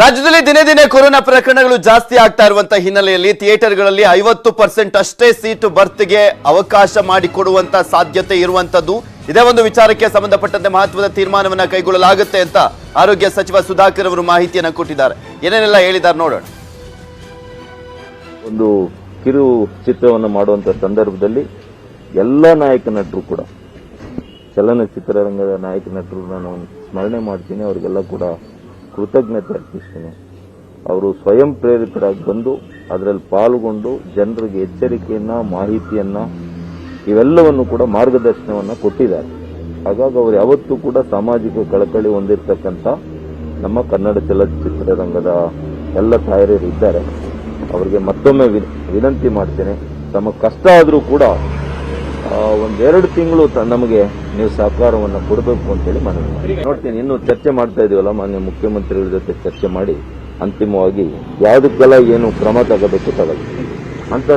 ರಾಜ್ಯದಲ್ಲಿ ದಿನೇ ದಿನೇ ಕೊರೋನಾ ಪ್ರಕರಣಗಳು ಜಾಸ್ತಿ ಆಗ್ತಾ ಇರುವಂತಹ ಹಿನ್ನೆಲೆಯಲ್ಲಿ ಥಿಯೇಟರ್ಗಳಲ್ಲಿ ಐವತ್ತು ಪರ್ಸೆಂಟ್ ಅಷ್ಟೇ ಸೀಟು ಬರ್ತ್ಗೆ ಅವಕಾಶ ಮಾಡಿಕೊಡುವಂತ ಸಾಧ್ಯತೆ ಇರುವಂತದ್ದು. ಇದೇ ಒಂದು ವಿಚಾರಕ್ಕೆ ಸಂಬಂಧಪಟ್ಟಂತೆ ಮಹತ್ವದ ತೀರ್ಮಾನವನ್ನ ಕೈಗೊಳ್ಳಲಾಗುತ್ತೆ ಅಂತ ಆರೋಗ್ಯ ಸಚಿವ ಸುಧಾಕರ್ ಅವರು ಮಾಹಿತಿಯನ್ನು ಕೊಟ್ಟಿದ್ದಾರೆ. ಏನೇನೆಲ್ಲ ಹೇಳಿದ್ದಾರೆ ನೋಡೋಣ. ಒಂದು ಕಿರು ಚಿತ್ರವನ್ನು ಮಾಡುವಂತ ಸಂದರ್ಭದಲ್ಲಿ ಎಲ್ಲ ನಾಯಕ ನಟರು ಕೂಡ ಚಲನಚಿತ್ರರಂಗದ ನಾಯಕ ನಟರು ನಾನು ಸ್ಮರಣೆ ಮಾಡ್ತೀನಿ, ಅವರಿಗೆಲ್ಲ ಕೂಡ ಕೃತಜ್ಞತೆ ಅರ್ಪಿಸ್ತೀನಿ ಅವರು ಸ್ವಯಂ ಪ್ರೇರಿತರಾಗಿ ಬಂದು ಅದರಲ್ಲಿ ಪಾಲ್ಗೊಂಡು ಜನರಿಗೆ ಎಚ್ಚರಿಕೆಯನ್ನ, ಮಾಹಿತಿಯನ್ನ ಇವೆಲ್ಲವನ್ನು ಕೂಡ ಮಾರ್ಗದರ್ಶನವನ್ನ ಕೊಟ್ಟಿದ್ದಾರೆ. ಹಾಗಾಗಿ ಅವರು ಯಾವತ್ತೂ ಕೂಡ ಸಾಮಾಜಿಕ ಕಳಕಳಿ ಹೊಂದಿರತಕ್ಕಂಥ ನಮ್ಮ ಕನ್ನಡ ಚಲನಚಿತ್ರರಂಗದ ಎಲ್ಲ ತಾಯರಿದ್ದಾರೆ ಅವರಿಗೆ ಮತ್ತೊಮ್ಮೆ ವಿನಂತಿ ಮಾಡ್ತೇನೆ. ತಮ್ಮ ಕಷ್ಟ ಆದರೂ ಕೂಡ ಒಂದೆರಡು ತಿಂಗಳು ನಮಗೆ ನೀವು ಸಹಕಾರವನ್ನು ಕೊಡಬೇಕು ಅಂತೇಳಿ ಮನವಿ ಮಾಡಿ. ನೋಡ್ತೀನಿ ಇನ್ನು ಚರ್ಚೆ ಮಾಡ್ತಾ ಇದೀವಲ್ಲ ಮಾನ್ಯ ಮುಖ್ಯಮಂತ್ರಿಗಳ ಜೊತೆ ಚರ್ಚೆ ಮಾಡಿ ಅಂತಿಮವಾಗಿ ಯಾವುದಕ್ಕೆಲ್ಲ ಏನು ಕ್ರಮ ತಗೋಬೇಕು ತಗೋಬೇಕು ಅಂತ